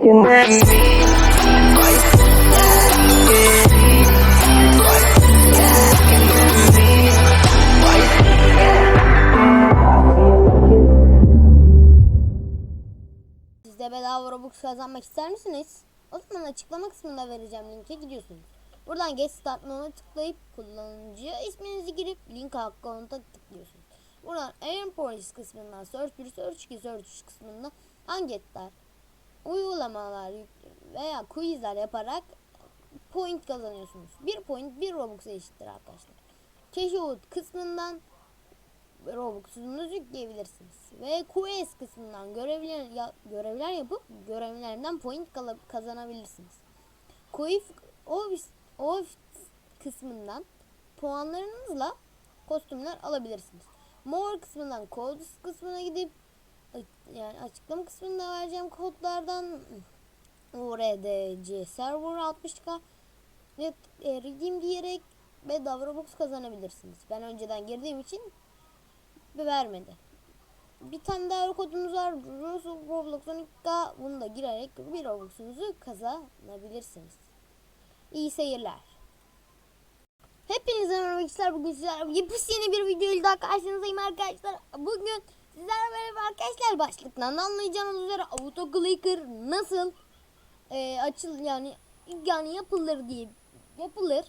at me. Siz de bedava Robux kazanmak ister misiniz? O zaman açıklama kısmında vereceğim linke gidiyorsunuz. Buradan Get Start Now'a tıklayıp kullanıcı isminizi girip link account'a tıklıyorsunuz. Buradan Earn Points kısmından Search 1, Search 2, Search 3 kısmında anketler, uygulamalar veya quizler yaparak point kazanıyorsunuz. 1 point 1 Robux eşittir arkadaşlar. Keşfut kısmından Robux'unuzu yükleyebilirsiniz. Ve Quest kısmından görevler, ya- görevler yapıp görevlerinden point kazanabilirsiniz. Quiz Office, Office kısmından puanlarınızla kostümler alabilirsiniz. More kısmından Codes kısmına gidip yani açıklama kısmında vereceğim kodlardan URDC Server 60K ve e, redeem diyerek bedava Robux kazanabilirsiniz. Ben önceden girdiğim için vermedi. Bir tane daha kodumuz var. Roblox Roblox 12K. Bunu da girerek bir Robux'unuzu kazanabilirsiniz. İyi seyirler. Hepinize merhaba arkadaşlar. Bugün sizlerle yepyeni bir video ile daha karşınızdayım arkadaşlar. Bugün sizlerle beraber arkadaşlar başlıktan anlayacağınız üzere auto clicker nasıl e, açıl yani yani yapılır diye yapılır.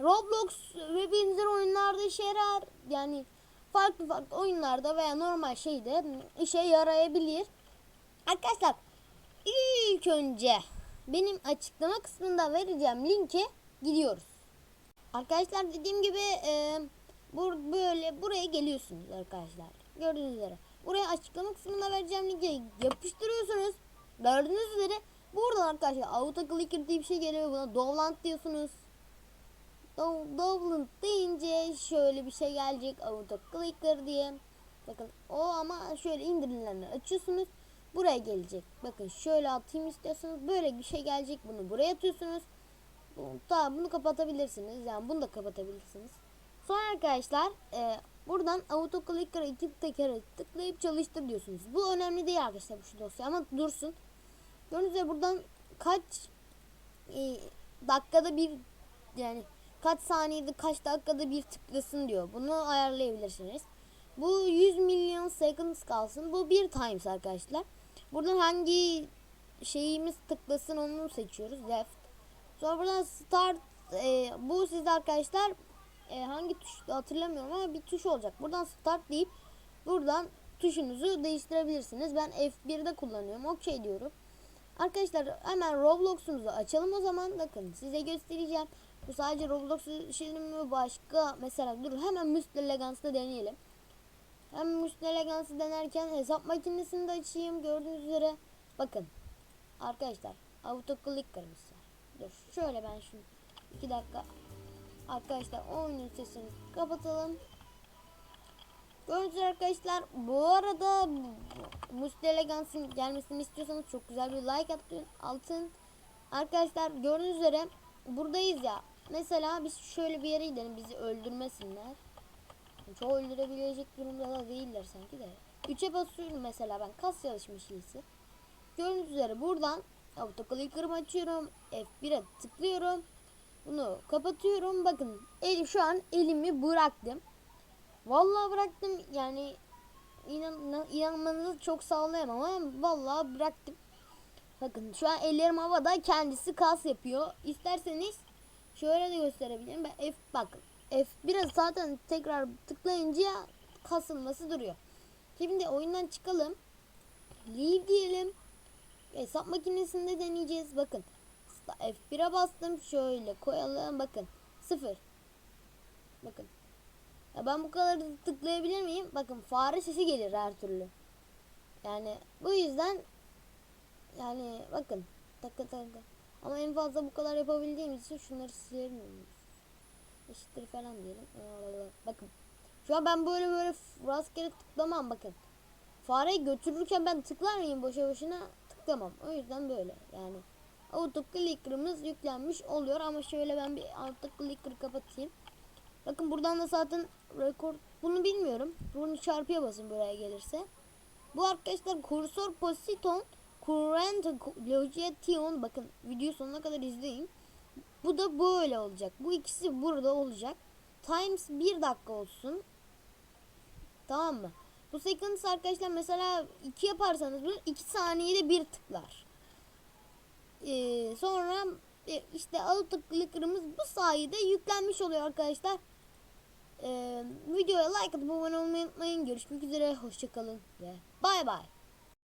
Roblox ve benzer oyunlarda işe yarar. Yani farklı farklı oyunlarda veya normal şeyde işe yarayabilir. Arkadaşlar ilk önce benim açıklama kısmında vereceğim linke gidiyoruz. Arkadaşlar dediğim gibi e, bu böyle buraya geliyorsunuz arkadaşlar. Gördüğünüz üzere. Buraya açıklama kısmında vereceğim linke yapıştırıyorsunuz. Gördüğünüz üzere buradan arkadaşlar auto clicker diye bir şey geliyor buna. Dovlant diyorsunuz. Dov- Dovland deyince şöyle bir şey gelecek auto clicker diye. Bakın o ama şöyle indirilenleri açıyorsunuz. Buraya gelecek. Bakın şöyle atayım istiyorsanız böyle bir şey gelecek. Bunu buraya atıyorsunuz. Bu, tamam bunu kapatabilirsiniz. Yani bunu da kapatabilirsiniz. Sonra arkadaşlar e, buradan auto clicker'a iki tekere tıklayıp çalıştır diyorsunuz. Bu önemli değil arkadaşlar bu şu dosya ama dursun. Gördüğünüz üzere buradan kaç e, dakikada bir yani kaç saniyede kaç dakikada bir tıklasın diyor. Bunu ayarlayabilirsiniz. Bu 100 milyon seconds kalsın. Bu bir times arkadaşlar. Buradan hangi şeyimiz tıklasın onu seçiyoruz. Left. Sonra buradan start e, bu sizde arkadaşlar e, hangi tuş hatırlamıyorum ama bir tuş olacak. Buradan start deyip buradan tuşunuzu değiştirebilirsiniz. Ben F1'de kullanıyorum. Okey diyorum. Arkadaşlar hemen Roblox'umuzu açalım o zaman. Bakın size göstereceğim. Bu sadece Roblox için mi başka mesela dur hemen Müslü Elegance'da deneyelim. Hem Müslü Elegance'ı denerken hesap makinesini de açayım gördüğünüz üzere. Bakın arkadaşlar auto clicker'ımız var. Dur şöyle ben şunu 2 dakika arkadaşlar oyunun sesini kapatalım. Gördüğünüz arkadaşlar bu arada Müslü Elegance'ın gelmesini istiyorsanız çok güzel bir like atın altın. Arkadaşlar gördüğünüz üzere buradayız ya. Mesela biz şöyle bir yere gidelim bizi öldürmesinler. Çoğu öldürebilecek durumda da değiller sanki de. 3'e basıyorum mesela ben kas çalışmış iyisi. Gördüğünüz üzere buradan autoclicker'ımı açıyorum. F1'e tıklıyorum. Bunu kapatıyorum. Bakın el, şu an elimi bıraktım. Vallahi bıraktım yani inan, inanmanızı çok sağlayamam ama vallahi bıraktım. Bakın şu an ellerim havada kendisi kas yapıyor. İsterseniz şöyle de gösterebilirim. Ben F bakın. F biraz zaten tekrar tıklayınca kasılması duruyor. Şimdi oyundan çıkalım. Leave diyelim. Hesap makinesinde deneyeceğiz. Bakın. F1'e bastım. Şöyle koyalım. Bakın. Sıfır. Bakın. Ya ben bu kadar tıklayabilir miyim? Bakın fare sesi gelir her türlü. Yani bu yüzden yani bakın takı takı. Ama en fazla bu kadar yapabildiğim için şunları silerim. Eşittir falan diyelim. Bakın. Şu an ben böyle böyle rastgele tıklamam bakın. Fareyi götürürken ben tıklar mıyım boşa boşuna? Tıklamam. O yüzden böyle yani. Auto clicker'ımız yüklenmiş oluyor ama şöyle ben bir auto clicker kapatayım. Bakın buradan da zaten rekor bunu bilmiyorum. Bunu çarpıya basın buraya gelirse. Bu arkadaşlar kursor positon Current Logition bakın video sonuna kadar izleyin. Bu da böyle olacak. Bu ikisi burada olacak. Times 1 dakika olsun. Tamam mı? Bu sequence arkadaşlar mesela 2 yaparsanız bunu 2 saniyede bir tıklar. Ee, sonra e, işte auto clicker'ımız bu sayede yüklenmiş oluyor arkadaşlar. Ee, videoya like atıp abone olmayı unutmayın. Görüşmek üzere. Hoşçakalın ve bay bay.